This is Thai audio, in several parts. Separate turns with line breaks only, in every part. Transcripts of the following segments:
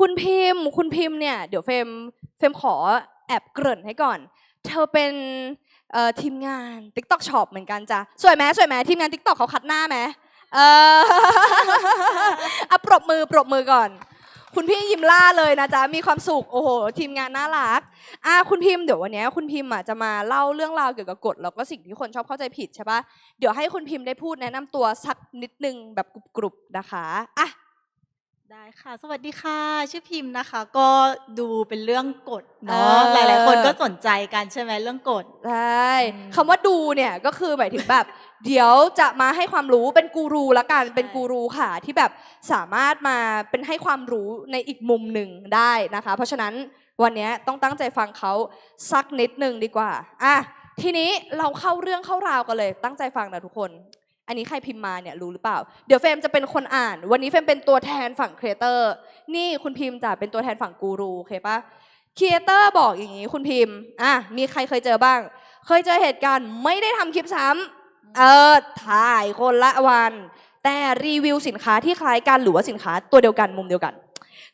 คุณพิมพ์ คุณพิมพ์เนี่ยเดี๋ยวเฟมเฟมขอแอบเกริ่นให้ก่อน เธอเป็นเอ่อทีมงาน TikTok Shop เหมือนกันจ้ะสวยไหมสวยไหมทีมงาน TikTok เขาคัดหน้าไหมเอออะปรบมือปรบมือก่อน คุณพี่ยิ้มล่าเลยนะจ๊ะมีความสุขโอ้โหทีมงานน่ารักอะคุณพิมพ์เดี๋ยววันนี้คุณพิมพ์อะจะมาเล่าเรื่องราวเกี่ยวกับกฎแล้วก็สิ่งที่คนชอบเข้าใจผิดใช่ปะเดี๋ยวให้คุณพิมพ์ได้พูดแนะนำตัวสักนิดนึงแบบกรุบๆนะคะอะ
ได้ค่ะ สวัสดีค่ะ ชื่อพิมพ์นะคะ ก็ดูเป็นเรื่องกฎเนาะ
เออ
หลายๆ คนก็สนใจกันใช่ไหมเรื่องกฎ
ใช่
อืม
คำว่าดูเนี่ยก็คือหมายถึงแบบ เดี๋ยวจะมาให้ความรู้เป็นกูรูละกัน
ใช่
เป็นกูรูค่ะ ที่แบบสามารถมาเป็นให้ความรู้ในอีกมุมหนึ่งได้นะคะ เพราะฉะนั้นวันเนี้ยต้องตั้งใจฟังเขาสักนิดหนึ่งดีกว่าอะทีนี้เราเข้าเรื่องเข้าราวกันเลย ตั้งใจฟังนะทุกคน อันนี้ใครพิมพ์มาเนี่ยรู้หรือเปล่า เดี๋ยวเฟรมจะเป็นคนอ่าน วันนี้เฟรมเป็นตัวแทนฝั่งครีเอเตอร์ นี่คุณพิมพ์จะเป็นตัวแทนฝั่งกูรูโอเคปะครีเอเตอร์บอกอย่างนี้คุณพิมพ์ อะ มีใครเคยเจอบ้าง เคยเจอเหตุการณ์ไม่ได้ทำคลิปซ้ำเออ ถ่ายคนละวัน แต่รีวิวสินค้าที่คล้ายกันหรือว่าสินค้าตัวเดียวกันมุมเดียวกัน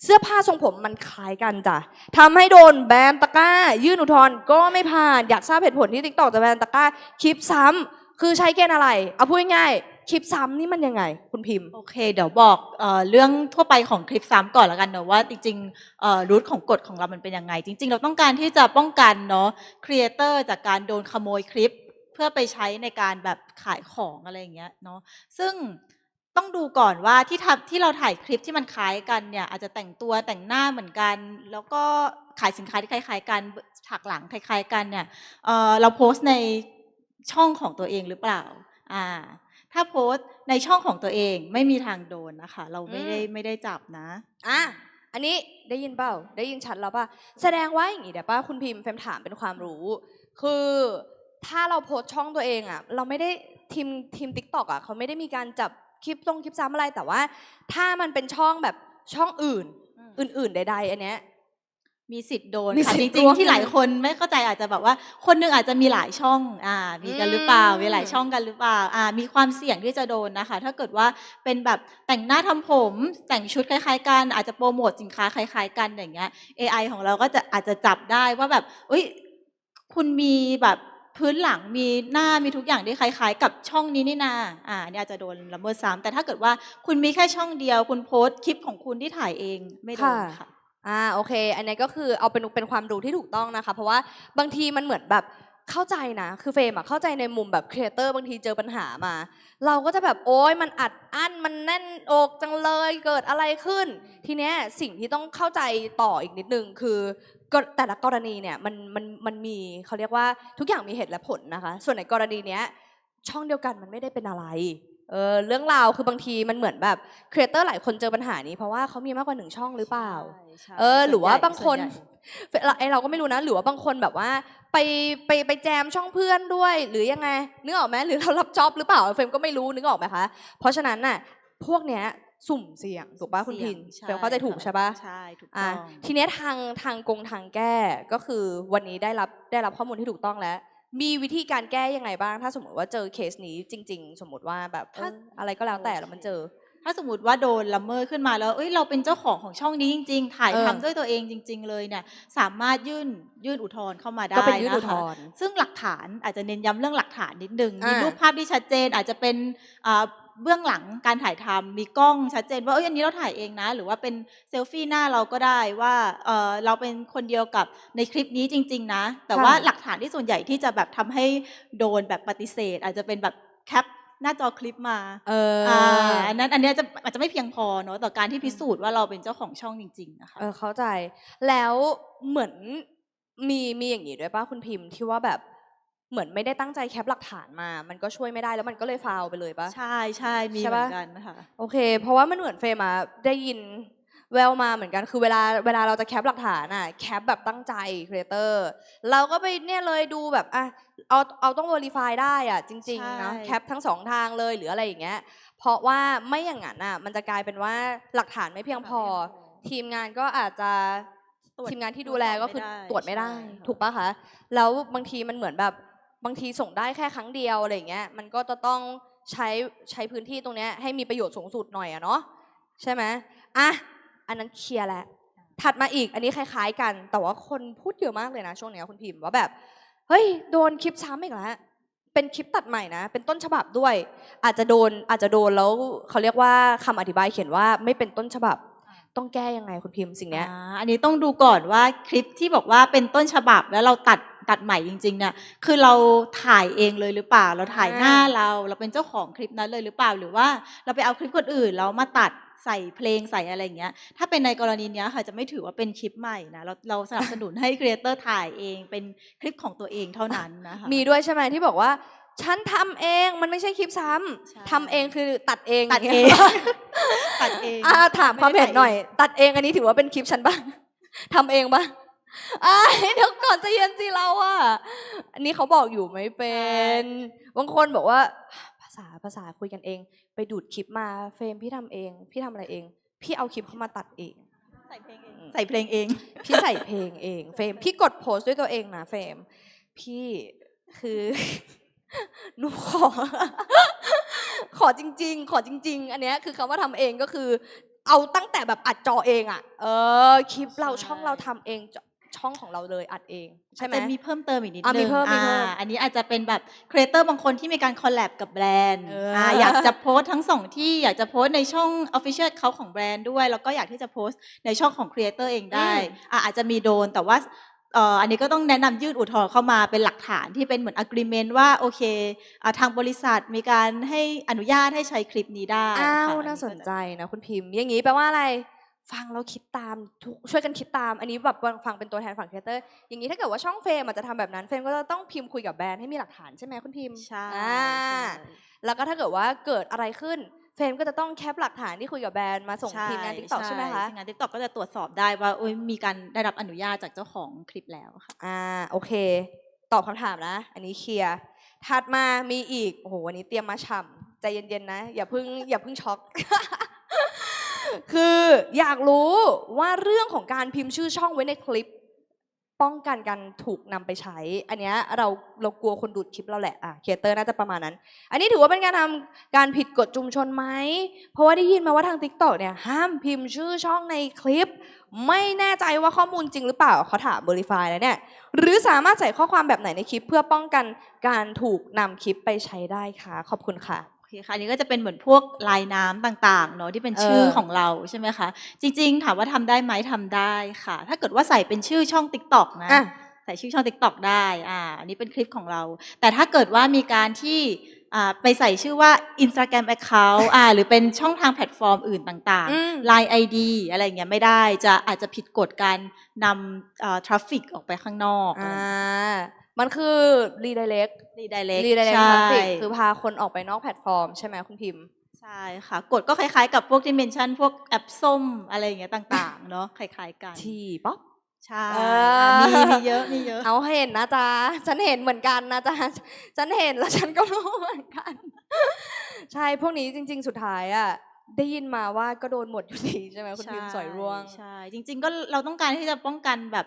เสื้อผ้าทรงผมมันคล้ายกันจ้ะทำให้โดนแบนตะก้า ยื่นอุทธรณ์ก็ไม่ผ่าน อยากทราบเหตุผลที่ติ๊กตอกจะแบนตะก้า คลิปซ้ำ คือใช้เกณฑ์อะไร เอาพูดง่ายๆคลิปซ้ำนี่มันยังไง คุณพิมพ์
โอเค เดี๋ยวบอกเออเรื่องทั่วไปของคลิปซ้ำก่อนล้วกันเนอะว่าจริงๆรูทของกฎของเรามันเป็นยังไง จริง ๆ เราต้องการที่จะป้องกันเนาะครีเอเตอร์จากการโดนขโมยคลิป เพื่อไปใช้ในการแบบขายของอะไรอย่างเงี้ยเนาะซึ่งต้องดูก่อนว่าที่ทำที่เราถ่ายคลิปที่มันคล้ายกันเนี่ยอาจจะแต่งตัวแต่งหน้าเหมือนกัน แล้วก็ขายสินค้าที่คล้ายๆกันฉากหลังคล้าย ๆ กันเนี่ยเเราโพสต์ใน ช่องของตัวเองหรือเปล่า อ่า ถ้าโพสต์ในช่องของตัวเองไม่มีทางโดนนะคะ เราไม่ได้
อืม
ไม่ได้จับนะ
อะ อันนี้ได้ยินเปล่า ได้ยินชัดแล้วป่ะ แสดงว่าอย่างนี้เดี๋ยวป้าคุณพิมพ์เฟรมถามเป็นความรู้ คือถ้าเราโพสต์ช่องตัวเองอะ เราไม่ได้ทีมทีมติ๊กต็อกอะเขาไม่ได้มีการจับคลิปตรงคลิปซ้ำอะไรแต่ว่า ถ้ามันเป็นช่องแบบช่องอื่น อื่นๆใดๆอันเนี้ย
มีสิทธิ์โดน
มี
ค่ะ
สิ
จ
ทธิ์
ริง
ร่วม
ๆที่หลายคนไม่เข้าใจอาจจะแบบว่า คนหนึงอาจจะมีหลายช่องอ่ามีกันหรือเปล่า
อืม
มีหลายช่องกันหรือเปล่าอ่ามีความเสี่ยงที่จะโดนนะคะ ถ้าเกิดว่าเป็นแบบแต่งหน้าทำผม แต่งชุดคล้าย ๆ กัน อาจจะโปรโมทสินค้าคล้าย ๆ กันอย่างเงี้ย AI ของเราก็จะอาจจะจับได้ว่าแบบเอ้ยคุณมีแบบพื้นหลังมีหน้ามีทุกอย่างที่คล้าย ๆ กับช่องนี้นี่นาอ่าอันนี้อาจจะโดนละเมิดซ้ำแต่ถ้าเกิดว่าคุณมีแค่ช่องเดียว คุณโพสต์คลิปของคุณที่ถ่ายเองไม่โดน
ค่ะ
ค่ะ
อ่าโอเค อันนี้ก็คือเอาเป็นเป็นความรู้ที่ถูกต้องนะคะ เพราะว่าบางทีมันเหมือนแบบเข้าใจนะ คือเฟรมอะเข้าใจในมุมแบบครีเอเตอร์บางทีเจอปัญหามา เราก็จะแบบโอ๊ยมันอัดอั้นมันแน่นอกจังเลยเกิดอะไรขึ้น ทีเนี้ยสิ่งที่ต้องเข้าใจต่ออีกนิดนึงคือแต่ละกรณีเนี่ยมันมันมันมีเขาเรียกว่าทุกอย่างมีเหตุและผลนะคะ ส่วนในกรณีเนี้ยช่องเดียวกันมันไม่ได้เป็นอะไร เออเรื่องราวคือบางทีมันเหมือนแบบครีเอเตอร์หลายคนเจอปัญหานี้เพราะว่าเขามีมากกว่าหนึ่งช่องหรือเปล่าเออ หรือว่าบางคนเราไอเราก็ไม่รู้นะ หรือว่าบางคนแบบว่า ไปไปไปแจมช่องเพื่อนด้วย หรือยังไงนึกออกไหมหรือเรารับจ็อบหรือเปล่าเฟรมก็ไม่รู้นึกออกไหมคะ เพราะฉะนั้นน่ะพวกเนี้ยสุ่มเสี่ยงถูกป่ะคุณพิน
ใช่
เฟรมเข้าใจถูก
ค่ะ
ใช่ป่ะ
ใช่ถูก
อะ
ต้อง
ทีเนี้ยทางทางกงทางแก้ก็คือวันนี้ได้รับได้รับข้อมูลที่ถูกต้องแล้ว มีวิธีการแก้ยังไงบ้าง ถ้าสมมติว่าเจอเคสนี้จริง ๆ สมมติว่าแบบเอออะไรก็แล้วแต่แล้วมันเจอ
ถ้าสมมติว่าโดนละเมิดขึ้นมาแล้ว เอ้ยเราเป็นเจ้าของของช่องนี้จริง ๆ ถ่าย
เออ
ทำด้วยตัวเองจริง ๆ เลยเนี่ย สามารถยื่นยื่นอุทธรณ์เข้ามาได้
ก็เป็นยื่นอุทธ
นะคะ
รณ์
ซึ่งหลักฐานอาจจะเน้นย้ำเรื่องหลักฐานนิดนึง มี
อ่า
รูปภาพที่ชัดเจนอาจจะเป็นอ่า เบื้องหลังการถ่ายทำมีกล้องชัดเจนว่าเอ้ยอันนี้เราถ่ายเองนะ หรือว่าเป็นเซลฟี่หน้าเราก็ได้ว่าเออเราเป็นคนเดียวกับในคลิปนี้จริง ๆ นะ แต่ว่าหลักฐานที่ส่วนใหญ่ที่จะแบบทำให้โดนแบบปฏิเสธ อาจจะเป็นแบบแคปหน้าจอคลิปมา
เออ
อ่าอันนั้นอันเนี้ยจะอาจจะไม่เพียงพอเนอะต่อการที่พิสูจน์ว่าเราเป็นเจ้าของช่องจริงๆนะคะ
เออเข้าใจแล้วเหมือนมีมีอย่างนี้ด้วยป่ะคุณพิมพ์ที่ว่าแบบ เหมือนไม่ได้ตั้งใจแคปหลักฐานมา มันก็ช่วยไม่ได้แล้วมันก็เลยฟาวไปเลยป่ะ
ใช่ใช่มี
ใช่
เหมื
ปะ
อนกันนะคะ
โอเค เพราะว่ามันเหมือนเฟรมอะได้ยินแววมาเหมือนกันคือเวลาเวลาเราจะแคปหลักฐานอะแคปแบบตั้งใจครีเอเตอร์เราก็ไปเนี่ยเลยดูแบบอะเอาเอาต้อง verify ได้อะจริงๆเนาะ
ใช่
แคปทั้งสองทางเลยหรืออะไรอย่างเงี้ยเพราะว่าไม่อย่างนั้นอะมันจะกลายเป็นว่าหลักฐานไม่เพียงพอ ทีมงานก็อาจจะ
ตรวจ
ทีมงานที่ดูแลก็คือตรวจไม่ได้
ใช่ค่ะ
ถูกปะคะแล้วบางทีมันเหมือนแบบ บางทีส่งได้แค่ครั้งเดียวอะไรอย่างเงี้ยมันก็จะต้องใช้ใช้พื้นที่ตรงเนี้ยให้มีประโยชน์สูงสุดหน่อยอะเนาะใช่ไหมอะอันนั้นเคลียร์แล้วถัดมาอีกอันนี้คล้าย ๆ กัน แต่ว่าคนพูดเยอะมากเลยนะช่วงเนี้ยคุณพิมพ์ว่าแบบเฮ้ยโดนคลิปซ้ำอีกแล้วเป็นคลิปตัดใหม่นะ เป็นต้นฉบับด้วย อาจจะโดนอาจจะโดนแล้วเขาเรียกว่าคำอธิบายเขียนว่าไม่เป็นต้นฉบับต้องแก้ยังไงคุณพิมพ์สิ่งนี้
อันนี้ต้องดูก่อนว่าคลิปที่บอกว่าเป็นต้นฉบับแล้วเราตัด ตัดใหม่จริงๆเนี่ยคือเราถ่ายเองเลยหรือเปล่า เราถ่ายหน้าเราเราเป็นเจ้าของคลิปนั้นเลยหรือเปล่าหรือว่า เราไปเอาคลิปคนอื่นแล้วมาตัดใส่เพลงใส่อะไรอย่างเงี้ย ถ้าเป็นในกรณีเนี้ยค่ะจะไม่ถือว่าเป็นคลิปใหม่นะ เราเราสนับสนุนให้ครีเอเตอร์ถ่ายเองเป็นคลิปของตัวเองเท่านั้นนะคะ
มีด้วยใช่ไหมที่บอกว่า ฉันทำเองมันไม่ใช่คลิปซ้ำ
ใช่
ทำเองคือตัดเอง
ตัด
ย่า
เอง
งี้ย
ตัดเอง
อ่าถามความเห็นหน่อย ตัดเองอันนี้ถือว่าเป็นคลิปฉันบ้างทำเองบ้าง อ่าเดี๋ยวก่อนใจะเย็นสิเราอะอันนี้เขาบอกอยู่ไม่เป็น บางคนบอกว่า ภาษาภาษาคุยกันเอง ไปดูดคลิปมาเฟรมพี่ทำเอง พี่ทำอะไรเอง พี่เอาคลิปเข้ามาตัดเอง
ใส่เพลงเอง ใส่เพลงเอง
พี่ใส่เพลงเอง เฟรมพี่กดโพสต์ด้วยตัวเองนะเฟรมพี่คือ หนูขอ ขอจริง ๆ ขอจริง ๆ อันเนี้ยคือคำว่าทำเองก็คือ เอาตั้งแต่แบบอัดจอเองอะเออคลิปเรา
ใช่
ช่องเราทำเองจ ช่องของเราเลยอัดเอง ใช่ไหม
จะมีเพิ่มเติมอีกนิด
อะ
นึ
มี
ง
เพิ่มมีเพิ่ม
อ่าอันนี้อาจจะเป็นแบบครีเอเตอร์บางคนที่มีการคอลแลบกับแบรนด์
เอออ่า
อยากจะโพสต์ทั้งสองที่อยากจะโพสต์ในช่อง Official เขาของแบรนด์ด้วย แล้วก็อยากที่จะโพสต์ในช่องของครีเอเตอร์เองได้อะอาจจะมีโดนแต่ว่าเอ่ออันนี้ก็ต้องแนะนำยื่นอุทธรณ์เข้ามาเป็นหลักฐานที่เป็นเหมือน agreement ว่าโอเคอะทางบริษัทมีการให้อนุญาตให้ใช้คลิปนี้ได้
อ้าว
ค่ะ
น่าสนใจนะคุณพิมพ์อย่างนี้แปลว่าอะไร ฟังแล้วคิดตามทุกช่วยกันคิดตาม อันนี้แบบฟังเป็นตัวแทนฝั่งครีเอเตอร์ อย่างนี้ถ้าเกิดว่าช่องเฟรมอาจจะทำแบบนั้น เฟรมก็จะต้องพิมพ์คุยกับแบรนด์ให้มีหลักฐานใช่ไหมคุณพิมพ์
ใช่
อ่าแล้วก็ถ้าเกิดว่าเกิดอะไรขึ้น เฟรมก็จะต้องแคปหลักฐานที่คุยกับแบรนด์มาส่งทีมงานทิกตอกใช่ไหมคะ
ทีมงานทิกตอกก็จะตรวจสอบได้ว่าโอ้ยมีการได้รับอนุญาตจากเจ้าของคลิปแล้วค่ะ
อ่าโอเค ตอบคำถามนะ อันนี้เคลียร์ ถัดมามีอีก โอ้โหวันนี้เตรียมมาฉ่ำใจเย็นๆนะ อย่าเพิ่งอย่าเพิ่งช็อก คืออยากรู้ว่าเรื่องของการพิมพ์ชื่อช่องไว้ในคลิป ป้องกันการถูกนำไปใช้ อันเนี้ยเราเรากลัวคนดูดคลิปเราแหละอะครีเอเตอร์น่าจะประมาณนั้น อันนี้ถือว่าเป็นการทำการผิดกฎชุมชนไหมเพราะว่าได้ยินมาว่าทาง t ิ k t o k เนี่ยห้ามพิมพ์ชื่อช่องในคลิป ไม่แน่ใจว่าข้อมูลจริงหรือเปล่าเขาถาม Verify แล้วเนี่ยหรือสามารถใส่ข้อความแบบไหนในคลิป เพื่อป้องกันการถูกนำคลิปไปใช้ได้ค่ะขอบคุณค่ะ
คค่ะอันนี้ก็จะเป็นเหมือนพวกลายน้ำต่างๆเนาะที่เป็นชื่อ
เออ
ของเราใช่ไหมคะ จริง ๆ ถามว่าทำได้ไหมทำได้ค่ะ ถ้าเกิดว่าใส่เป็นชื่อช่อง t ิ k t o k นะ
อะ
ใส่ชื่อช่อง t ิ k t o k ได้อ่าอันนี้เป็นคลิปของเรา แต่ถ้าเกิดว่ามีการที่อ่า ไปใส่ชื่อว่า Instagram Account อ่าหรือเป็นช่องทางแพลตฟอร์มอื่นต่าง
อืม
ๆ Line ID อะไรอย่างเงี้ยไม่ได้จะอาจจะผิดกฎการนำทราฟฟิกออกไปข้างนอก
อ่ามันคือ redirect
รีไดเรก
redirect
ใช่
traffic คือพาคนออกไปนอกแพลตฟอร์มใช่ไหมคุณพิมพ์
ใช่ค่ะกฎก็คล้ายๆ กับพวกที่เมนชั่นพวกแอปส้มอะไรอย่างเงี้ยต่าง ๆ เนาะคล้ายๆกัน
ทีป๊อป
ใช่
เออ
มีมีเยอะมีเยอะ
เอาเห็นนะจ๊ะ ฉันเห็นเหมือนกันนะจ๊ะ ฉันเห็นแล้วฉันก็รู้เหมือนกัน ใช่พวกนี้จริง ๆ สุดท้ายอะได้ยินมาว่าก็โดนหมดอยู่ดีใช่ไหมคุณพิมพ์สอยร่วง
ใช่ จริง ๆ ก็เราต้องการที่จะป้องกันแบบ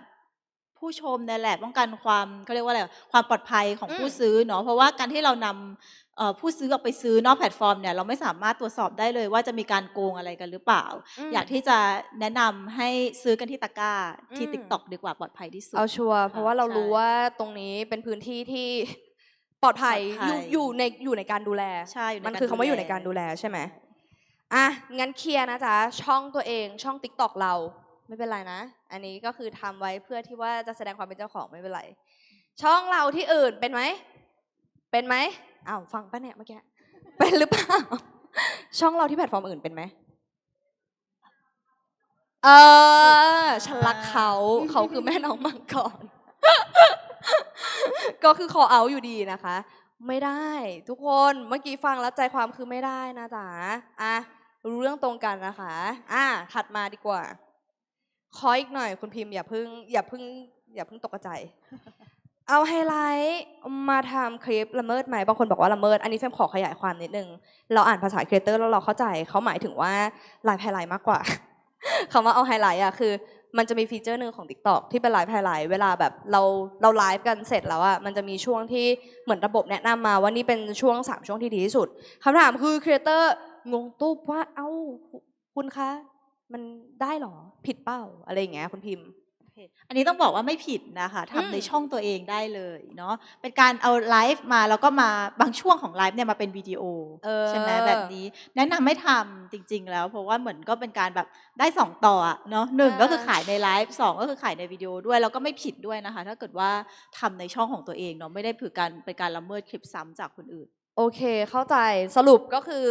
ผู้ชมนั่นแหละป้องกันความเขาเรียกว่าอะไรความปลอดภัยของ
อืม
ผู้ซื้อเนาะเพราะว่าการที่เรานำเอ่อผู้ซื้อออกไปซื้อนอกแพลตฟอร์มเนี่ยเราไม่สามารถตรวจสอบได้เลยว่าจะมีการโกงอะไรกันหรือเปล่า
ม
อยากที่จะแนะนำให้ซื้อกันที่ตะกร้าที่
อืม
ติ๊กต็อกดีกว่าปลอดภัยที่สุด
เอาชัวร์เพราะว่าเรา
ใช่
รู้ว่าตรงนี้เป็นพื้นที่ที่ปลอดภัย
ปลอดภั
อยยู่อยู่ในอยู่ในการดูแล
ใช่อยู่ใน
มัน
การ
คือคำว่า
ดูแล
อยู่ในการดูแลใช่ไหมอะงั้นเคลียร์นะจ๊ะช่องตัวเองช่อง t ิ k t o k เรา ไม่เป็นไรนะ อันนี้ก็คือทำไว้เพื่อที่ว่าจะแสดงความเป็นเจ้าของไม่เป็นไร ช่องเราที่อื่นเป็นไหม เป็นไหมอ้าวฟังปะเนี่ยเมื่อกี้ เป็นหรือเปล่า ช่องเราที่แพลตฟอร์มอื่นเป็นไหม เออฉันรักเขาเขาคือแม่น้องมังกรก็คือ call out อยู่ดีนะคะ ไม่ได้ทุกคนเมื่อกี้ฟังแล้วใจความคือไม่ได้นะจ๊ะอะรู้เรื่องตรงกันนะคะ อะถัดมาดีกว่า ขออีกหน่อยคุณพิมพ์อย่าเพึ่งอย่าเพึ่งอย่าเพึ่งตกใจเอาไฮไลท์มาทำคลิปละเมิดไหมบางคนบอกว่าละเมิด อันนี้เฟมขอขยายความนิดนึง เราอ่านภาษาครีเอเตอร์แล้วเราเข้าใจเขาหมายถึงว่าไลฟ์ไฮไลท์มากกว่าคำว่าเอาไฮไลท์อะคือ มันจะมีฟีเจอร์หนึ่งของ TikTok ที่เป็นไลฟ์ไฮไลท์เวลาแบบเราเราไลฟ์กันเสร็จแล้วอะมันจะมีช่วงที่เหมือนระบบแนะนำมาว่านี่เป็นช่วง 3 ช่วงที่ดีที่สุดคำถามคือครีเอเตอร์งงตุ๊บว่าเอ้าคุณคะ มันได้เหรอผิดเป้าอะไรอย่างเงี้ยคุณพิมพ์
โอเคอันนี้ต้องบอกว่าไม่ผิดนะคะ
อืม
ทำในช่องตัวเองได้เลยเนาะเป็นการเอาไลฟ์มาแล้วก็มาบางช่วงของไลฟ์เนี่ยมาเป็นวิดีโอ
เออ
ใช่ไหมแบบนี้ แนะนำให้ทำจริง ๆ แล้ว เพราะว่าเหมือนก็เป็นการแบบได้สองต่ออะเนาะหนึ่ง
อ่า
ก็คือขายในไลฟ์สองก็คือขายในวิดีโอด้วยแล้วก็ไม่ผิดด้วยนะคะ ถ้าเกิดว่าทำในช่องของตัวเองเนาะไม่ได้ถือการเป็นการละเมิดคลิปซ้ำจากคนอื่น
โอเค เข้าใจสรุปก็คือ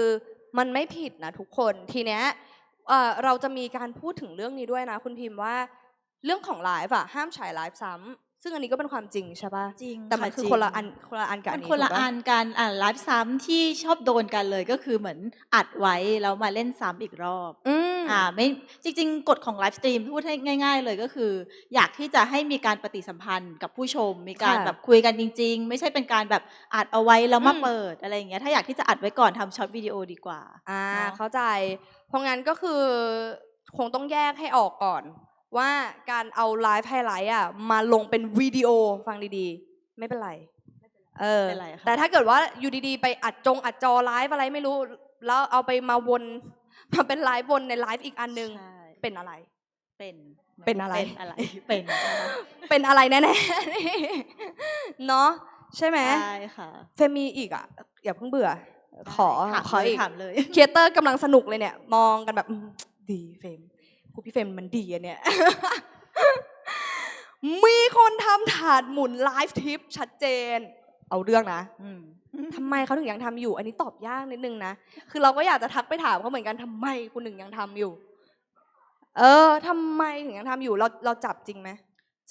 มันไม่ผิดนะทุกคนทีเนี้ย เอ่อเราจะมีการพูดถึงเรื่องนี้ด้วยนะ คุณพิมพ์ว่า เรื่องของไลฟ์อะห้ามฉายไลฟ์ซ้ำซึ่งอันนี้ก็เป็นความจริงใช่ปะ
จริง
แต่มัน
ค่ะ
คือ
จริง
คนละอันคนละอันกับ
มั
อั
น
นนี้
คนละ
ถูกป
อันกันอ่าไลฟ์ซ้ำที่ชอบโดนกันเลยก็คือเหมือนอัดไว้แล้วมาเล่นซ้ำอีกรอบ
อืม
อ่าไม่จริง ๆ กฎของไลฟ์สตรีมพูดให้ง่าย ๆ เลยก็คือ อยากที่จะให้มีการปฏิสัมพันธ์กับผู้ชม มีการ
ค่ะ
แบบคุยกันจริง ๆ ไม่ใช่เป็นการแบบอัดเอาไว้แล้วมา
อืม
เปิดอะไรอย่างเงี้ยถ้าอยากที่จะอัดไว้ก่อนทำช็อตวิดีโอดีกว่า
อ่า
เนอะ
เข้าใจ เพราะงั้นก็คือคงต้องแยกให้ออกก่อน ว่าการเอาไลฟ์ไฮไลท์อะมาลงเป็นวิดีโอฟังดีๆ ไม่เป็นไรเออ
ไม่เป็นไรค่ะ
แต่ถ้าเกิดว่าอยู่ดีๆ ไปอัดจงอัดจอไลฟ์อะไรไม่รู้ แล้วเอาไปมาวนมาเป็นไลฟ์วนในไลฟ์อีกอันหนึง
ใช่
เป็นอะไร
เป็น
เป็นอะไร
เป็นอะไร เป็นนะคะ
เป็นอะไรแน่ๆเนาะใช่ไหม
ใช่ค่ะ
เฟมมีอีกอะ อย่าเพิ่งเบื่อ ขอ
ถาม
ขอ
เลย
อีก
ถามเลย
ครีเอเตอร์กำลังสนุกเลยเนี่ย มองกันแบบอืมดีเฟรมกูพี่เฟรมมันดีอะเนี่ย มีคนทำถาดหมุนไลฟ์ทิปชัดเจน เอาเรื่องนะ
อืม
ทำไมเขาถึงยังทำอยู่ อันนี้ตอบยากนิดนึงนะ คือเราก็อยากจะทักไปถามเขาเหมือนกันทำไมคุณถึงยังทำอยู่ เออทำไมถึงยังทำอยู่ เราเราจับจริงไหม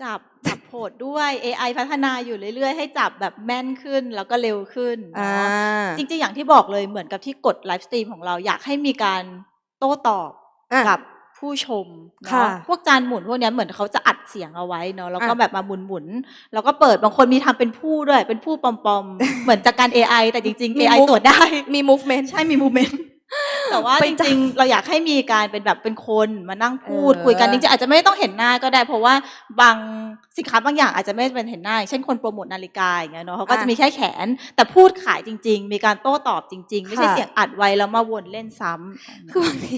จับจับโผดด้วย AI พัฒนาอยู่เรื่อยๆ ให้จับแบบแม่นขึ้นแล้วก็เร็วขึ้น
อ่า
เนาะจริงๆ อย่างที่บอกเลยเหมือนกับที่กดไลฟ์สตรีมของเราอยากให้มีการโต้ตอบ
อะ
กับผู้ชม
ค่ะ
เนาะพวกจานหมุนพวกเนี้ยเหมือนเขาจะอัดเสียงเอาไว้เนาะแล้วก็
อะ
แบบมาหมุนๆแล้วก็เปิดบางคนมีทำเป็นผู้ด้วย เป็นผู้ปลอมๆ เหมือนจากการ AI แต่จริงๆ AI ตรวจได้
มี movement
ใช่มีมูเมนต์ แต่ว่า
ไป
จ
จ้ะ
ริงๆ เราอยากให้มีการเป็นแบบเป็นคนมานั่งพูด
เออ
คุยกันจริงๆอาจจะไม่ต้องเห็นหน้าก็ได้ เพราะว่าบางสินค้าบางอย่างอาจจะไม่เป็นเห็นหน้าอย่างเช่นคนโปรโมทนาฬิกาอย่างเงี้ยเนาะเขาก็จะมีแค่แขน แต่พูดขายจริง ๆ มีการโต้ตอบจริง ๆ ไม่ใช่เสียงอัดไว้แล้วมาวนเล่นซ้ำ
คือบางที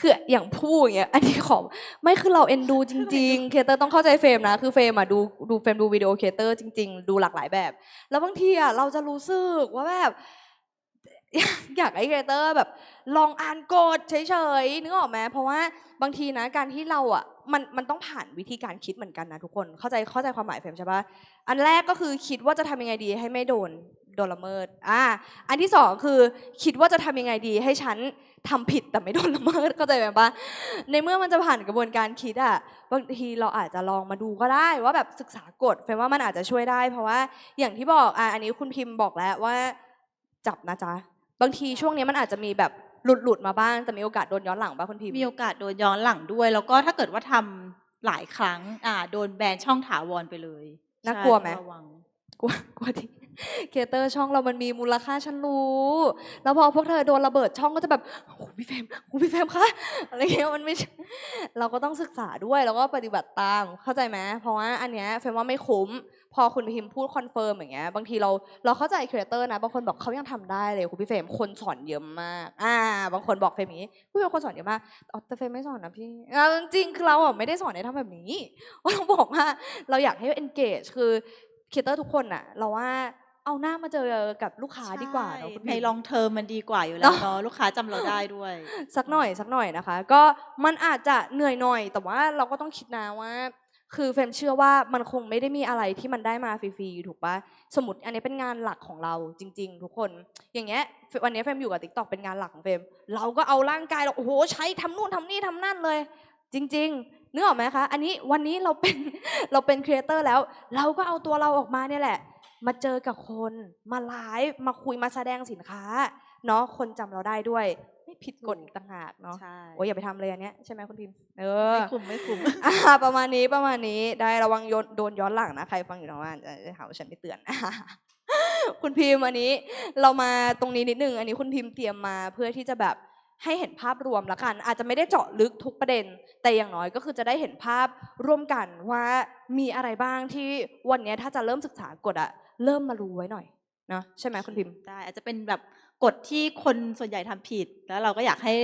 คืออย่างพูดอย่างเงี้ยอันนี้ขอไม่คือเราเอ็นดูจริง ๆ เคเตอร์ต้องเข้าใจเฟรมนะ คือเฟรมอะดูดูเฟรมดูวิดีโอเคเตอร์จริง ๆ ดูหลากหลายแบบ แล้วบางทีอะเราจะรู้สึกว่าแบบ อยากอยากให้เคเตอร์แบบลองอ่านกฎเฉยๆนึกออกไหมเพราะว่าบางทีนะการที่เราอะมันมันต้องผ่านวิธีการคิดเหมือนกันนะทุกคนเข้าใจเข้าใจความหมายเฟรมใช่ปะอันแรกก็คือคิดว่าจะทำยังไงดีให้ไม่โดนโดนละเมิดอ่าอันที่สองคือคิดว่าจะทำยังไงดีให้ฉันทำผิดแต่ไม่โดนละเมิดเข้าใจไหมปะในเมื่อมันจะผ่านกระบวนการคิดอะบางทีเราอาจจะลองมาดูก็ได้ว่าแบบศึกษากฎเฟรมว่ามันอาจจะช่วยได้ เพราะว่าอย่างที่บอกอะอันนี้คุณพิมพ์บอกแล้วว่าจับนะจ๊ะ บางทีช่วงนี้มันอาจจะมีแบบหลุดหลุดๆมาบ้างแต่มีโอกาสโดนย้อนหลังป่ะคุณพิมพ์
มีโอกาสโดนย้อนหลังด้วย แล้วก็ถ้าเกิดว่าทำหลายครั้ง อ่า โดนแบนช่องถาวรไปเลย
น่ากลัวไหม
ใช่ต้องระวัง
กลัวกลัวที่เคเตอร์ช่องเรามันมีมูลค่าฉันรู้ แล้วพอพวกเธอโดนระเบิดช่องก็จะแบบโอ้โหพี่เฟรมโอ้โหพี่เฟรมคะอะไรเงี้ยมันไม่ใช่เราก็ต้องศึกษาด้วยแล้วก็ปฏิบัติตามเข้าใจไหมเพราะว่าอันเนี้ยเฟรมว่าไม่คุ้ม พอคุณพิมพ์พูดคอนเฟิร์มอย่างเงี้ยบางทีเราเราเข้าใจครีเอเตอร์นะบางคนบอกเขายังทำได้เลยคุณพี่เฟรมคนสอนเยอะมาก อ่า บางคนบอกเฟรมอย่างนี้พี่เป็นคนสอนเยอะมากอ๋อแต่เฟรมไม่สอนนะพี่อ่าจริงๆคือเราอะไม่ได้สอนให้ทำแบบนี้เราบอกว่าเราอยากให้ engage คือครีเอเตอร์ทุกคนอะ เราว่าเอาหน้ามาเจอกับลูกค้าดีกว่าเนอะคุณ
ใน
พิม
ลองเทอมมันดีกว่าอยู่แล้ว
เนอะ
เนาะลูกค้าจำเราได้ด้วย
สักหน่อยสักหน่อยนะคะ ก็มันอาจจะเหนื่อยหน่อย แต่ว่าเราก็ต้องคิดนะว่า คือเฟรมเชื่อว่ามันคงไม่ได้มีอะไรที่มันได้มาฟรีๆถูกปะสมมติอันนี้เป็นงานหลักของเราจริง ๆ ทุกคน อย่างเงี้ยวันนี้เฟรมอยู่กับ t ิ k t o k เป็นงานหลักของเฟรมเราก็เอาร่างกายเราโอ้โหใช้ทำนู่นทำนี่ทำนั่นเลย จริง ๆนึกออกไหมคะอันนี้วันนี้เราเป็นเราเป็นครีเอเตอร์แล้ว เราก็เอาตัวเราออกมาเนี่ยแหละ มาเจอกับคนมาไลฟ์มาคุยมาแสดงสินค้าเนาะคนจำเราได้ด้วย ผิดกฎอีกต่างหากเนาะ
ใช่
โอ้ยอย่าไปทำเลยอันเนี้ยใช่ไหมคุณพิมพ์เออ
ไม่คุ้มไม่คุ้ม
อ่าประมาณนี้ประมาณนี้ได้ระวังโยนโดนย้อนหลังนะ ใครฟังอยู่ทางบ้านจะจะหาว่าฉันไม่เตือน คุณพิมพ์อันนี้ เรามาตรงนี้นิดนึง อันนี้คุณพิมพ์เตรียมมาเพื่อที่จะแบบให้เห็นภาพรวมละกัน อาจจะไม่ได้เจาะลึกทุกประเด็น แต่อย่างน้อยก็คือจะได้เห็นภาพร่วมกันว่ามีอะไรบ้างที่วันเนี้ยถ้าจะเริ่มศึกษากฎอะเริ่มมารู้ไว้หน่อยเนาะใช่ไหมคุณพิมพ์
ได้อาจจะเป็นแบบ กฎที่คนส่วนใหญ่ทำผิด แล้วเราก็อยากให้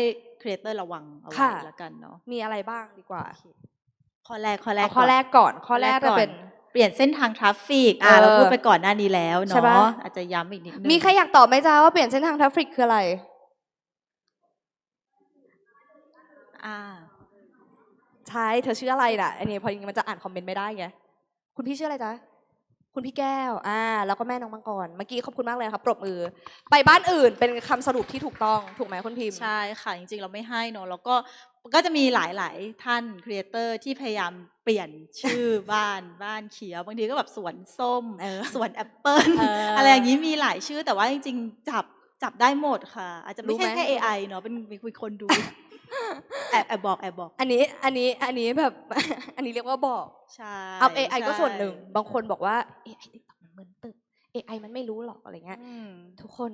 ครีเอเตอร์ระวังเอาไว้
ค่ะ
แล้วกันเนาะ
มีอะไรบ้างดีกว่า
โอเคข้อแรกข้อแรก
เอาข้อแรกก่อนข้อแรก
ข้อ
จะ
แรกก่อน
เป็น
เปลี่ยนเส้นทางทราฟฟิกอ่า
เออ
เราพูดไปก่อนหน้านี้แล้ว
ใช่ปะ
เนาะอาจจะย้ำอีกนิดนึง
มีใครอยากตอบไหมจ้าว่าเปลี่ยนเส้นทางทราฟฟิกคืออะไร
อ่า
ใช่เธอชื่ออะไรน่ะอันนี้พอมันจะอ่านคอมเมนต์ไม่ได้ไงคุณพี่ชื่ออะไรจ๊ะ คุณพี่แก้ว อ่า แล้วก็แม่น้องมังกร เมื่อกี้ขอบคุณมากเลยนะครับปรบมือ ไปบ้านอื่นเป็นคำสรุปที่ถูกต้องถูกไหมคุณพิมพ์
ใช่ค่ะ จริงๆ เราไม่ให้เนอะแล้วก็ก็จะมีหลายๆ ท่านครีเอเตอร์ที่พยายามเปลี่ยนชื่อ บ้านบ้านเขียวบางทีก็แบบสวนส้ม
เออ
สวนแอปเปิล
เอออ
อะไรอย่างนี้มีหลายชื่อแต่ว่าจริงๆ จับจับได้หมดค่ะ อาจจะไม่
รู้ไหม
ใช่แค่ AI เนอะเป็นมีคนดู แอบแอบบอกแอบบอก
อันนี้อันนี้อันนี้แบบ อันนี้เรียกว่าบอก
ใช่
เอา AI ก็ส่วนหนึ่ง
ใช่
บางคนบอกว่า AI ติ๊กต็อกมันเหมือนตึก AI มันไม่รู้หรอกอะไรเงี้ย
อืม
ทุกคน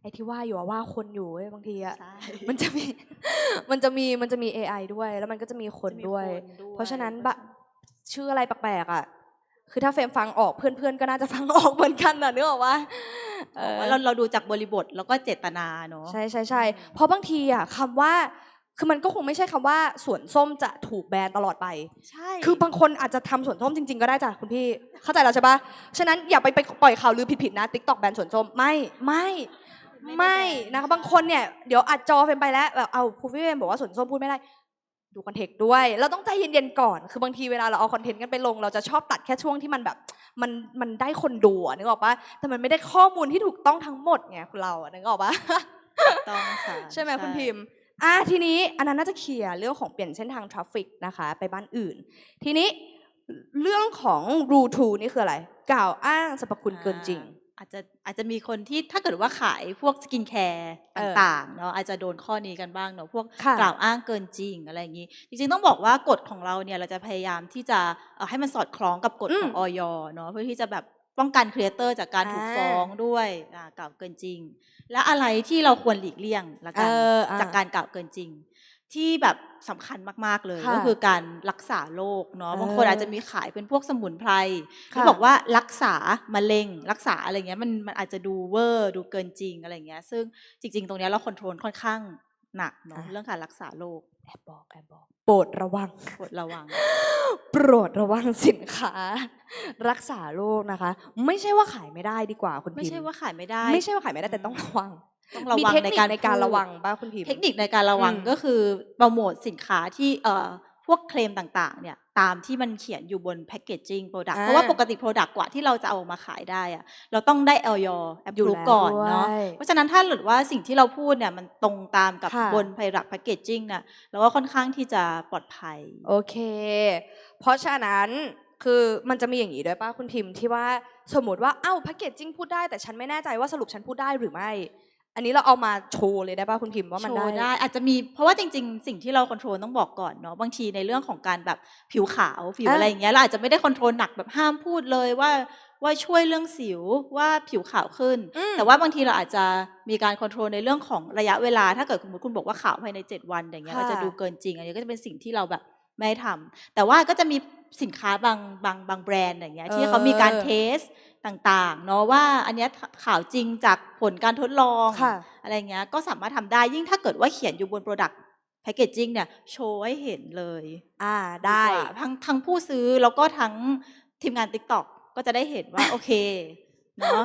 ไอ้ที่ว่าอยู่อะว่าคนอยู่เว้ยบางทีอะ
ใช่
มันจะมี มันจะมีมันจะมี AI ด้วย แล้วมันก็จะมีคน
จะมี
ด้วย
คนด้วย
เพราะฉะนั้นบะชื่ออะไรแปลกๆอะคือถ้าเฟรมฟังออกเพื่อนๆก็น่าจะฟังออกเหมือนกันน่ะนึกออกว่าเอ
บอก
อ
ว่าเราเราดูจากบริบทแล้วก็เจตนาเนอะ
ใช่ใช่ใช่เพราะบางทีอะคำว่า คือมันก็คงไม่ใช่คำว่าสวนส้มจะถูกแบนตลอดไป
ใช่
คือบางคนอาจจะทำสวนส้มจริง ๆ ก็ได้จ้ะคุณพี่ เข้าใจแล้วใช่ปะฉะนั้นอย่าไปไปปล่อยข่าวลือผิดๆนะติ๊กต็อกแบนสวนส้มไม่ไม่ไม่นะคะบางคนเนี่ยเดี๋ยวอัดจอเฟรมไปแล้วแบบเอาครูพี่เฟรมบอกว่าสวนส้มพูดไม่ได้ ดูคอนเทกต์ด้วย เราต้องใจเย็นๆก่อน คือบางทีเวลาเราเอาคอนเทนต์กันไปลง เราจะชอบตัดแค่ช่วงที่มันแบบมันมันได้คนดูอะนึกออกปะแต่มันไม่ได้ข้อมูลที่ถูกต้องทั้งหมดไงคุณเราอะนึกออกปะ
ต้องค่ะ
ใช่ไหมคุณพิมพ์ อะทีนี้อันนั้นน่าจะเคลียร์เรื่องของเปลี่ยนเส้นทางทราฟฟิกนะคะไปบ้านอื่น ทีนี้เรื่องของรูทูนี่คืออะไร กล่าวอ้างสรรพคุณเกินจริง
อ่าอาจจะอาจจะมีคนที่ถ้าเกิดว่าขายพวกสกินแคร์
เออ
ต่างๆเนาะอาจจะโดนข้อนี้กันบ้างเนาะพวก
ค่ะ
กล่าวอ้างเกินจริงอะไรอย่างนี้ จริงๆต้องบอกว่ากฎของเราเนี่ยเราจะพยายามที่จะเอ่อให้มันสอดคล้องกับกฎของ
อื
อ
ม
อยเนาะเพื่อที่จะแบบ ป้องกันครีเอเตอร์จากการถูก
อ่า
ฟ้องด้วยอ่ากล่าวเกินจริง และอะไรที่เราควรหลีกเลี่ยงละกัน
เอออะ
จากการกล่าวเกินจริง ที่แบบสำคัญมาก ๆ เลย
ค่ะ
ก็คือการรักษาโรคเนาะ
เออ
บางคนอาจจะมีขายเป็นพวกสมุนไพรที่
ค่ะ
บอกว่ารักษามะเร็ง รักษาอะไรเงี้ยมันมันอาจจะดูเวอร์ดูเกินจริงอะไรเงี้ยซึ่งจริง ๆ ตรงเนี้ยเราคอนโทรลค่อนข้างหนักเนาะ
อะ
เรื่องการรักษาโรค
แอบบอกแอบบอก โปรดระวัง
กดระวัง
โปรดระวังสินค้า รักษาโรคนะคะ ไม่ใช่ว่าขายไม่ได้ดีกว่าคุณพิมพ์
ไม่ใช่ว่าขายไม่ได้
ไม่ใช่ว่าขายไม่ได้แต่ต้องระวัง
ต้องระ
มี
วัง
เทค
ใน
นิค
การ
ในการ
พูด
ระวังป่ะคุณพิมพ์
เทคนิคในการระวัง
อืม
ก็คือโปรโมทสินค้าที่เอ่อพวกเคลมต่างๆ เนี่ย ตามที่มันเขียนอยู่บนแพคเกจจิ้งโปรดักต์เพราะว่าปกติโปรดักต์กว่าที่เราจะเอามาขายได้อะเราต้องได้ออยแอป
อยู่
รู
แล้ว
ก่อนเนาะ
ด้วย
เพราะฉะนั้นถ้าเกิดว่าสิ่งที่เราพูดเนี่ยมันตรงตามกับ
ค่ะ
บนไพรักแพคเกจจิ้งเนี่ยเราก็ค่อนข้างที่จะปลอดภัย
โอเค เพราะฉะนั้นคือมันจะมีอย่างนี้ด้วยป้าคุณพิมพ์ที่ว่าสมมติว่าเอ้าแพคเกจจิ้งพูดได้แต่ฉันไม่แน่ใจว่าสรุปฉันพูดได้หรือไม่ อันนี้เราเอามาโชว์เลยได้ป้าคุณพิมพ์ว่ามัน
โช
ได้
ว์ได้อาจจะมีเพราะว่าจริง ๆ สิ่งที่เราคอนโทรลต้องบอกก่อนเนาะบางทีในเรื่องของการแบบผิวขาวผิว
อะ
อะไรอย่างเงี้ยเราอาจจะไม่ได้คอนโทรลหนักแบบห้ามพูดเลยว่าว่าช่วยเรื่องสิวว่าผิวขาวขึ้น
อืม
แต่ว่าบางทีเราอาจจะมีการคอนโทรลในเรื่องของระยะเวลา ถ้าเกิดสมมติคุณบอกว่าขาวภายใน 7 วันอย่างเงี้ย
ค่ะ
อาจจะดูเกินจริงอันนี้ก็จะเป็นสิ่งที่เราแบบไม่ให้ทำแต่ว่าก็จะมีสินค้าบางบางบางแบรนด์อย่างเงี้ยที่เขามีการเทส ต่างๆ เนาะว่าอันเนี้ยข่าวจริงจากผลการทดลอง
ค่ะ
อะไรเงี้ยก็สามารถทำได้ยิ่งถ้าเกิดว่าเขียนอยู่บน Product Packaging เนี่ยโชว์ให้เห็นเลย
อ่าได้
กว่าทั้งทั้งผู้ซื้อแล้วก็ทั้งทีมงาน TikTok ก็จะได้เห็นว่าโอเคเนาะ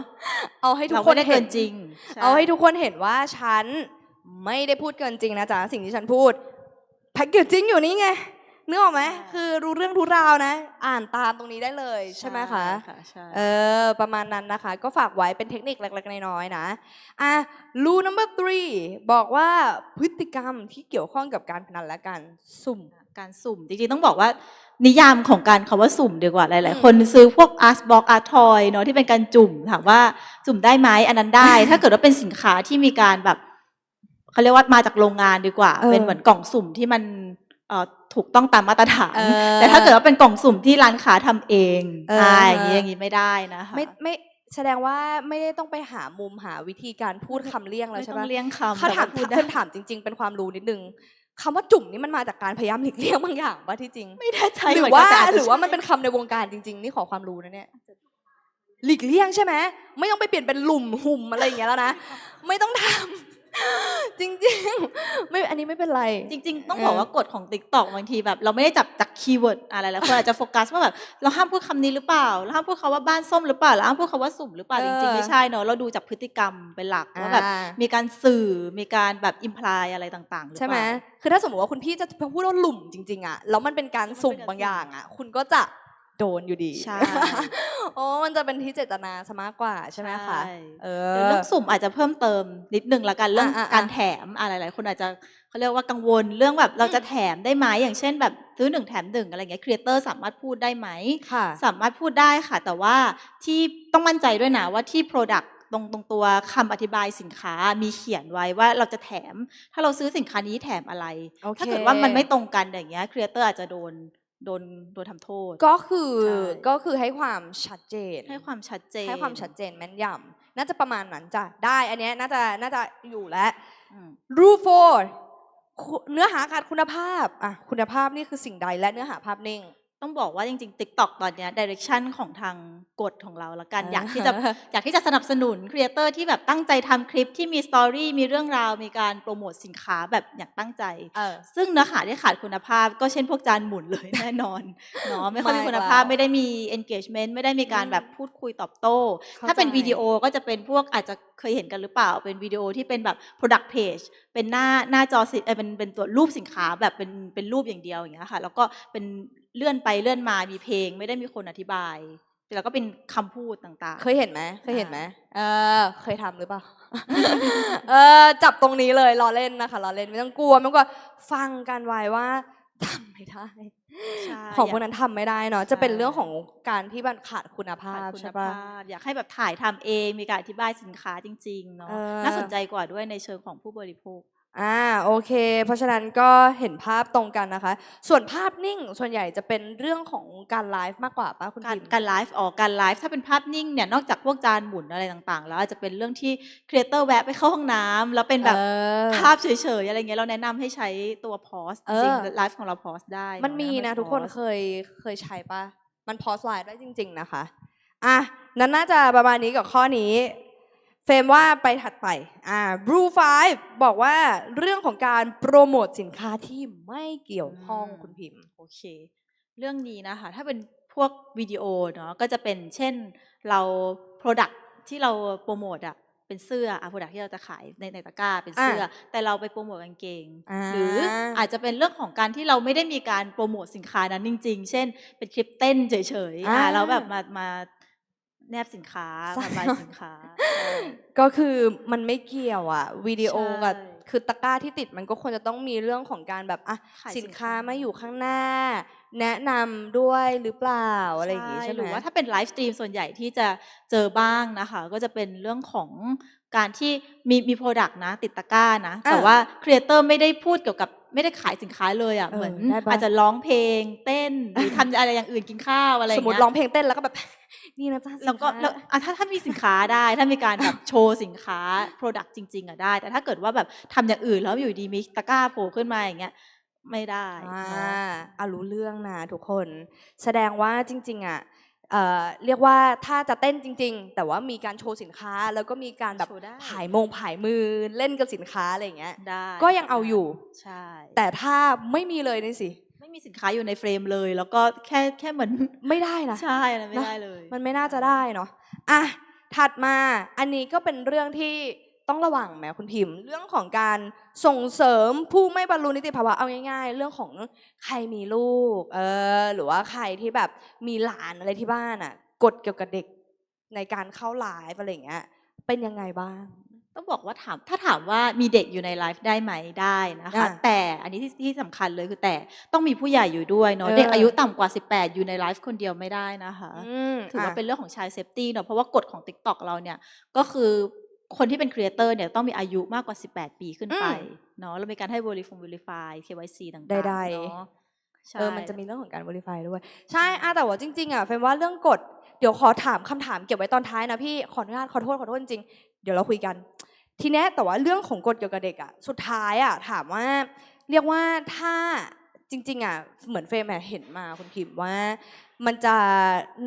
เอาให้ทุก
เรา
ค
ไม่
น
ได้
เห็
เกิ
น
นจริงช่
เอาให้ทุกคนเห็นว่าฉันไม่ได้พูดเกินจริงนะจ๊ะสิ่งที่ฉันพูดแพ็กเกจจิ้งอยู่นี่ไง นึกออกไหมคือรู้เรื่องรู้ราวนะ อ่านตามตรงนี้ได้เลยใช่ไหมคะ
ใช่
เออประมาณนั้นนะคะ ก็ฝากไว้เป็นเทคนิคเล็กๆน้อยๆนะอะรู number three บอกว่าพฤติกรรมที่เกี่ยวข้องกับการพนันและการสุ่ม
การสุ่มจริงๆต้องบอกว่านิยามของการคำว่าสุ่มดีกว่าหลาย
อืม
ๆคนซื้อพวก art box art toy เนาะที่เป็นการจุ่มถามว่าจุ่มได้ไหมอันนั้นได้ ถ้าเกิดว่าเป็นสินค้าที่มีการแบบเขาเรียกว่ามาจากโรงงานดีกว่า
เออ
เป็นเหมือนกล่องสุ่มที่มันเอ่อ ถูกต้องตามมาตรฐาน
เออ
แต่ถ้าเกิดว่าเป็นกล่องสุ่มที่ร้านค้าทำเอง
เออ
อ่าอย่างนี้อย่างนี้ไม่ได้นะคะ
ไม่ไม่แสดงว่าไม่ได้ต้องไปหามุมหาวิธีการพูดคำเลี่ยงแล้ว
ไม่
ใช่
ต้อ
ปะ
งเลี้ยงคำ
เขาถาม
แต่ว่พูดได้
คนถามจริง ๆ เป็นความรู้นิดนึงคำว่าจุ่มนี่มันมาจากการพยายามหลีกเลี่ยงบางอย่างว่าที่จริง
ไม่แน่ใจ
หรือ
เมืนกัน
ว่า
แต่จจะ
หรือว่ามัน
ใช่
เป็นคำในวงการจริง ๆ นี่ขอความรู้นะเนี่ยหลีกเลี่ยงใช่ไหมไม่ต้องไปเปลี่ยนเป็นหลุมหุ่มอะไรอย่างเงี้ยแล้วนะ ไม่ต้องทำ จริงๆ ไม่อันนี้ไม่เป็นไร
จริง ๆ ต้อง
เออ
บอกว่ากฎของ t ิ k t o k บางทีแบบ เราไม่ได้จับจากคีย์เวิร์ดอะไรแล้วคนอาจจะโฟกัสว่าแบบเราห้ามพูดคำนี้หรือเปล่าเราห้ามพูดคาว่าบ้านส้มหรือเปล่าเราห้ามพูดคาว่าสุ่มหรือเปล่า
เอ
จ
อ
ริงๆไม่ใช่เนอะเราดูจากพฤติกรรมเป็นหลักว่าแบบ
อ่า
มีการสื่อมีการแบบอิมพลายอะไรต่างๆหรือ
ใช่
เป
ไหม
ล่า
คือถ้าสมมติว่าคุณพี่จะพูดว่าหลุมจริง ๆอะแล้วมันเป็นการสุ่ม
มันเป็นการ
บางอย่างอะคุณก็จะ โดนอยู่ดี
ใช่
โอ้มันจะเป็นที่เจตนาซะมากกว่าใช่ไหมคะ
ใช่
เอ
เดี๋ยว
อ
เรื่องสุ่มอาจจะเพิ่มเติมนิดนึงละกันเรื่อง
อะอะ
การแถมอะไรหลายคนอาจจะเขาเรียกว่ากังวลเรื่องแบบเราจะแถมได้ไหมอย่างเช่น แบบซื้อหนึ่งแถมหนึ่งอะไรเงี้ยครีเอเตอร์สามารถพูดได้ไหม
ค่ะ
สามารถพูดได้ค่ะ แต่ว่าที่ต้องมั่นใจด้วยนะว่าที่ Product ตรงตรงตัวคำอธิบายสินค้ามีเขียนไว้ว่าเราจะแถม ถ้าเราซื้อสินค้านี้แถมอะไร
โอเค
ถ้าเกิดว่ามันไม่ตรงกันอย่างเงี้ยครีเอเตอร์อาจจะโดน โดนโดนทำโทษ
ก็คือ
ใช่
ก็คือให้ความชัดเจน
ให้ความชัดเจน
ให้ความชัดเจนแม่นยำน่าจะประมาณนั้นจ้ะได้ อันเนี้ยน่าจะน่าจะอยู่แล้ว
อืม
รูโฟเนื้อหาขาดคุณภาพอะคุณภาพนี่คือสิ่งใดและเนื้อหาภาพนิ่ง
ต้องบอกว่าจริงๆ TikTok ตอนเนี้ยดิเรกชันของทางกฎของเราละกัน
อ่า
อยากที่จะอยากที่จะสนับสนุนครีเอเตอร์ที่แบบตั้งใจทำคลิปที่มีสตอรี่มีเรื่องราว มีการโปรโมทสินค้าแบบอย่างตั้งใจ
เออ
ซึ่งเนื้อหาที่ขาดคุณภาพก็เช่นพวกจานหมุนเลยแน่นอนเนาะไม่ค่อยมี
ไม่
คุณภาพ
แล้ว
ไม่ได้มี engagement ไม่ได้มีการ
อืม
แบบพูดคุยตอบโต้
เข้า
ถ้าเป็น
ใจ
วิดีโอก็จะเป็นพวกอาจจะ เคยเห็นกันหรือเปล่า เป็นวิดีโอที่เป็นแบบ product page เป็นหน้าหน้าจอสิเออเป็นเป็นตัวรูปสินค้าแบบเป็นเป็นรูปอย่างเดียวอย่างเงี้ยค่ะ แล้วก็เป็นเลื่อนไปเลื่อนมามีเพลง ไม่ได้มีคนอธิบายแล้วก็เป็นคำพูดต่างๆ
เคยเห็นไหมเคยเห็นไหม
อ่า
เออเคยทำหรือเปล่า เออจับตรงนี้เลยรอเล่นนะคะรอเล่นไม่ต้องกลัวไม่ต้องกลัวฟังกันไว้ว่าทำไม่ได้
ใช่
ของ
อยาก
พวกนั้นทำไม่ได้เนาะจะเป็น
ใช่
เรื่องของการที่มันขาดคุณภา
ขาด
พ
คุณ
ใช่
ภา
ปะ
พอยากให้แบบถ่ายทำเองมีการอธิบายสินค้าจริง ๆ เนาะ
เออ
น่าสนใจกว่าด้วยในเชิงของผู้บริโภค
อ่าโอเค เพราะฉะนั้นก็เห็นภาพตรงกันนะคะ ส่วนภาพนิ่งส่วนใหญ่จะเป็นเรื่องของการไลฟ์มากกว่าป้าคุณ
การ
พิม
การไลฟ์ออกการไลฟ์ถ้าเป็นภาพนิ่งเนี่ยนอกจากพวกจานหมุนอะไรต่างๆ แล้วอาจจะเป็นเรื่องที่ครีเอเตอร์แวะไปเข้าห้องน้ำแล้วเป็นแบบ
เออ
ภาพเฉยๆอะไรเงี้ยเราแนะนำให้ใช้ตัวพอส
เอ
จริง
อ
ๆไลฟ์ของเราพอสได้
มันมี
เา
นะ
แำให้
ทุกคน
pause
เคยเคยใช้ปะมันพอสไลด์ได้จริง ๆ นะคะ อะ นั้นน่าจะประมาณนี้กับข้อนี้ เฟรมว่าไปถัดไปอ่า Blue Five บอกว่าเรื่องของการโปรโมทสินค้าที่ไม่เกี่ยวข้อง
อืม
คุณพิมพ์
โอเค เรื่องนี้นะคะ ถ้าเป็นพวกวิดีโอเนาะก็จะเป็นเช่นเรา Product ที่เราโปรโมทอะเป็นเสื้ออะ Product ที่เราจะขายในในตะกร้าเป็นเสื้อ แต่เราไปโปรโมทกางเกง
อ่า
หรืออาจจะเป็นเรื่องของการที่เราไม่ได้มีการโปรโมทสินค้านั้นจริง ๆ เช่น เป็นคลิปเต้นเฉยๆ
อ่า
อ่าแล้วแบบมามา แนบสินค้า
ใช่
มาบายสินค้าใช่
ก็คือมันไม่เกี่ยวอะวิดีโอกับ
ใช่
คือตะกร้าที่ติดมันก็ควรจะต้องมีเรื่องของการแบบอะ
ขาย
สินค้า
สินค้า
มาอยู่ข้างหน้า แนะนำด้วยหรือเปล่าอะไรอย่างงี้ใช่ไหม
หรือว่าถ้าเป็นไลฟ์สตรีมส่วนใหญ่ที่จะเจอบ้างนะคะ ก็จะเป็นเรื่องของการที่มีมีโปรดักต์นะ ติดตะกร้านะ แต่
อะ
ว่าครีเอเตอร์ไม่ได้พูดเกี่ยวกับ ไม่ได้ขายสินค้าเลยอะ
เออ
เหมือน
ได้ปะ
อาจจะร้องเพลง เต้นหรือทำอะไรอย่างอื่นกินข้าวอะไรอ
ส
ย่ามง
มติ
เงี้ย
ร้องเพลงเต้นแล้วก็แบบ นี่นะจ๊ะสิน
แล้วก็
ค้า
แล้วอะถ้าถ้ามีสินค้าได้ ถ้ามีการแบบโชว์สินค้า Product จริง ๆอะได้ แต่ถ้าเกิดว่าแบบทำอย่างอื่นแล้วอยู่ดีมีตะกร้าโผล่ขึ้นมาอย่างเงี้ยไม่ได้
อ่า
เนาะ
อะรู้เรื่องนะทุกคน แสดงว่าจริง ๆ อะ เอ่อเรียกว่าถ้าจะเต้นจริง ๆ แต่ว่ามีการโชว์สินค้าแล้วก็มีการแบบ
โชว์ได้
ผายมงผายมือเล่นกับสินค้าอะไรอย่างเงี้ย
ได้
ก็ยังเอาอยู่
ใช่
แต่ถ้าไม่มีเลยนี่สิ
ไม่มีสินค้าอยู่ในเฟรมเลย แล้วก็แค่แค่เหมือน
ไม่ได้นะ
ใช่อะไรไม่
นะ
ได้เลย
มันไม่น่าจะได้เนาะอะถัดมาอันนี้ก็เป็นเรื่องที่ ต้องระวังแหมคุณพิมพ์ เรื่องของการส่งเสริมผู้ไม่บรรลุนิติภาวะเอาง่าย ๆ เรื่องของใครมีลูกเออหรือว่าใครที่แบบมีหลานอะไรที่บ้านอะกฎเกี่ยวกับเด็กในการเข้าไลฟ์อะไรอย่างเงี้ยเป็นยังไงบ้าง
ต้องบอกว่าถามถ้าถามว่ามีเด็กอยู่ในไลฟ์ได้ไหมได้นะคะ
อะ
แต่อันนี้ที่ที่สำคัญเลยคือแต่ต้องมีผู้ใหญ่อยู่ด้วยเนาะ
เออ
เด็กอายุต่ำกว่า 18 อยู่ในไลฟ์คนเดียวไม่ได้นะคะ
อืม
ถือว่าะเป็นเรื่องของชายเซฟตี้เนาะเพราะว่ากฎของ TikTok เราเนี่ยก็คือ คนที่เป็นครีเอเตอร์เนี่ยต้องมีอายุมากกว่า 18 ปีขึ้นไป
อืม
เนาะแล้วมีการให้ verify verify KYC ต่างๆ
ใดๆ
เนาะใช่
เออมันจะมีเรื่องของการ verify ด้วย ใช่อะแต่ว่าจริง ๆอะเฟรมว่าเรื่องกฎเดี๋ยวขอถามคำถามเก็บไว้ตอนท้ายนะพี่ขออนุญาตขอโทษขอโทษจริงๆเดี๋ยวเราคุยกัน ทีเนี้ยแต่ว่าเรื่องของกฎเกี่ยวกับเด็กอะสุดท้ายอะถามว่า เรียกว่าถ้า จริงๆอะเหมือนเฟรมอะเห็นมาคุณพิมพ์ว่า มันจะ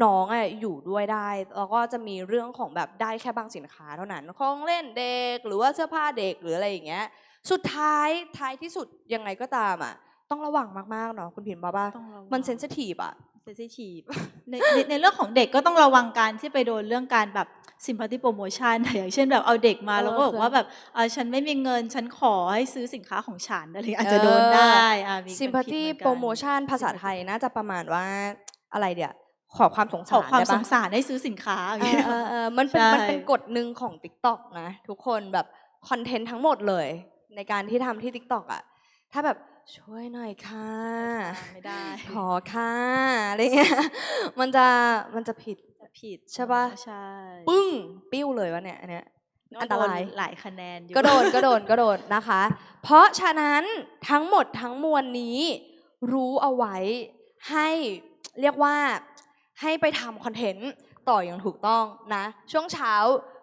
น้องอะอยู่ด้วยได้แล้วก็จะมีเรื่องของแบบได้แค่บางสินค้าเท่านั้นของเล่นเด็กหรือว่าเสื้อผ้าเด็กหรืออะไรอย่างเงี้ย สุดท้ายท้ายที่สุดยังไงก็ตามอะต้องระวังมากๆเนาะคุณพิมพ์บ้าบ้า
ต้องระวัง
มันเซนซิทีฟอะ
เซนซิทีฟในในในเรื่องของเด็กก็ต้องระวังการที่ไปโดนเรื่องการแบบสิมพั t ีโปรโมชั่นอย่างเช่นแบบเอาเด็กมา
เออ
แล้วก็บอก
คือ
ว่าแบบเออฉันไม่มีเงินฉันขอให้ซื้อสินค้าของฉันอะไรอย่างเงี้ยอาจจะโดนได้อะมี
ซิม
น
พัต
ผิด
ตี้
เหมือนกัน
โปรโมชั่นภาษาไทยน่าจะประมาณว่าอะไรเดี๋ยวขอความสง
ข
สา
อ
ร
ความ
ได้
ส
ปะ
งสารให้ซื้อสินค้าอย่าง
เอ
เงี้
อยเออเออมันเป็น
ใช่
มันเป็นกฎหนึ่งของ t ิ k t o k นะ ทุกคนแบบคอนเทนต์ทั้งหมดเลย ในการที่ทำที่ t ิ k t o k อะถ้าแบบ ช่วยหน่อยค่ะ
ไม่ได้
ขอค่ะอะไรเงี้ยมันจะมันจะผิด
ผิด
ใช่ปะ
ใช่
ปึ้งปิ้วเลยวะเนี่ยอันเนี้ยอันตราย
โดหลายคะแนนอยู่
ก็โดนก็โดนก็โดนนะคะ เพราะฉะนั้นทั้งหมดทั้งมวลนี้ รู้เอาไว้ให้เรียกว่าให้ไปทำคอนเทนต์ต่ออย่างถูกต้องนะ ช่วงเช้า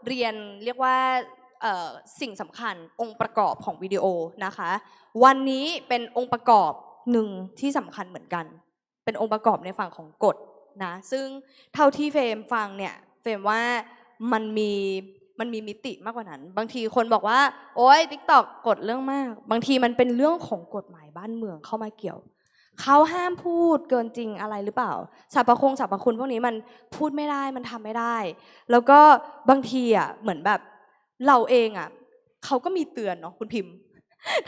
เรียนเรียกว่าเอ่อ สิ่งสำคัญองค์ประกอบของวิดีโอนะคะ วันนี้เป็นองค์ประกอบหนึ่งที่สำคัญเหมือนกัน เป็นองค์ประกอบในฝั่งของกฎนะซึ่งเท่าที่เฟรมฟังเนี่ยเฟรมว่ามันมีมันมีมิติมากกว่านั้น บางทีคนบอกว่า โอ๊ยทิกตอกกฎเรื่องมาก บางทีมันเป็นเรื่องของกฎหมายบ้านเมืองเข้ามาเกี่ยวเขาห้ามพูดเกินจริงอะไรหรือเปล่าสรรพคงสรรพคุณพวกนี้มันพูดไม่ได้มันทำไม่ได้ แล้วก็บางทีอะเหมือนแบบ เราเองอะเขาก็มีเตือนเนาะคุณพิมพ์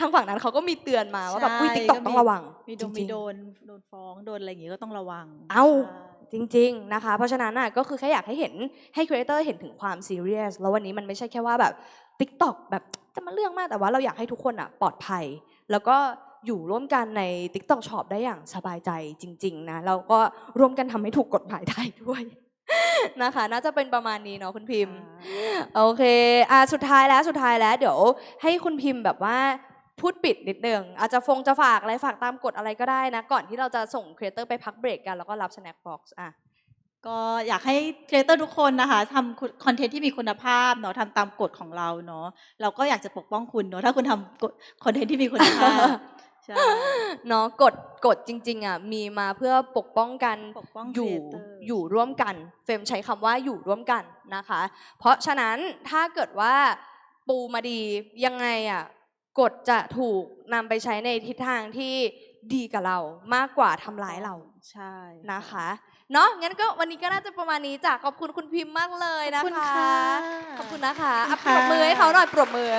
ทางฝั่งนั้นเขาก็มีเตือนมาว่าแบบ
ใช่
อุ้ยติ๊กต็อก
ก็มี
ต้องระวัง
มีโดน
จริ
มี
งๆ
โดนโดนฟ้องโดนอะไรอย่างงี้ก็ต้องระวัง
เอ้า
ใช่
จริง ๆ นะคะ เพราะฉะนั้นน่ะก็คือแค่อยากให้เห็นให้ครีเอเตอร์เห็นถึงความซีเรียสแล้ววันนี้มันไม่ใช่แค่ว่าแบบ t ิ k t o k แบบจะมาเรื่องมากแต่ว่าเราอยากให้ทุกคนอะปลอดภัย แล้วก็อยู่ร่วมกันใน TikTok Shop ได้อย่างสบายใจจริง ๆ นะแล้วก็ร่วมกันทำให้ถูกกฎหมายไทยด้วย นะคะ น่าจะเป็นประมาณนี้เนาะคุณพิมพ์ โอเคอะสุดท้ายแล้วสุดท้ายแล้ว เดี๋ยว ให้คุณพิมพ์แบบว่าพูดปิดนิดนึงอาจจะฟงจะฝากอะไรฝากตามกฎอะไรก็ได้นะ ก่อนที่เราจะส่งครีเอเตอร์ไปพักเบรกกันแล้วก็รับสแน็คบ็อกซ์อะ
ก็อยากให้ครีเอเตอร์ทุกคนนะคะทำคอนเทนต์ที่มีคุณภาพเนาะทำตามกฎของเราเนาะเราก็อยากจะปกป้องคุณเนาะถ้าคุณทำกฎคอนเทนต์ที่มีคุณภาพ ใช่
เนาะกฎกฎจริง ๆอะมีมาเพื่อปกป้องกัน
ปกป้อง
อยู่
creator
อยู่ร่วมกัน เฟรมใช้คำว่าอยู่ร่วมกันนะคะ เพราะฉะนั้นถ้าเกิดว่าปูมาดียังไงอะกฎจะถูกนำไปใช้ในทิศทางที่ดีกับเรามากกว่าทำร้ายเรา
ใช่
นะคะเนาะงั้นก็วันนี้ก็น่าจะประมาณนี้จ้ะขอบคุณคุณพิมพ์มากเลย
ขอบ
นะ
คุณ
คะ
ค่ะ
ขอบคุณนะคะ
ขอบ
อะ
คุณ
ปรบมือให้
ค่ะ
เขาหน่อยปรบมือ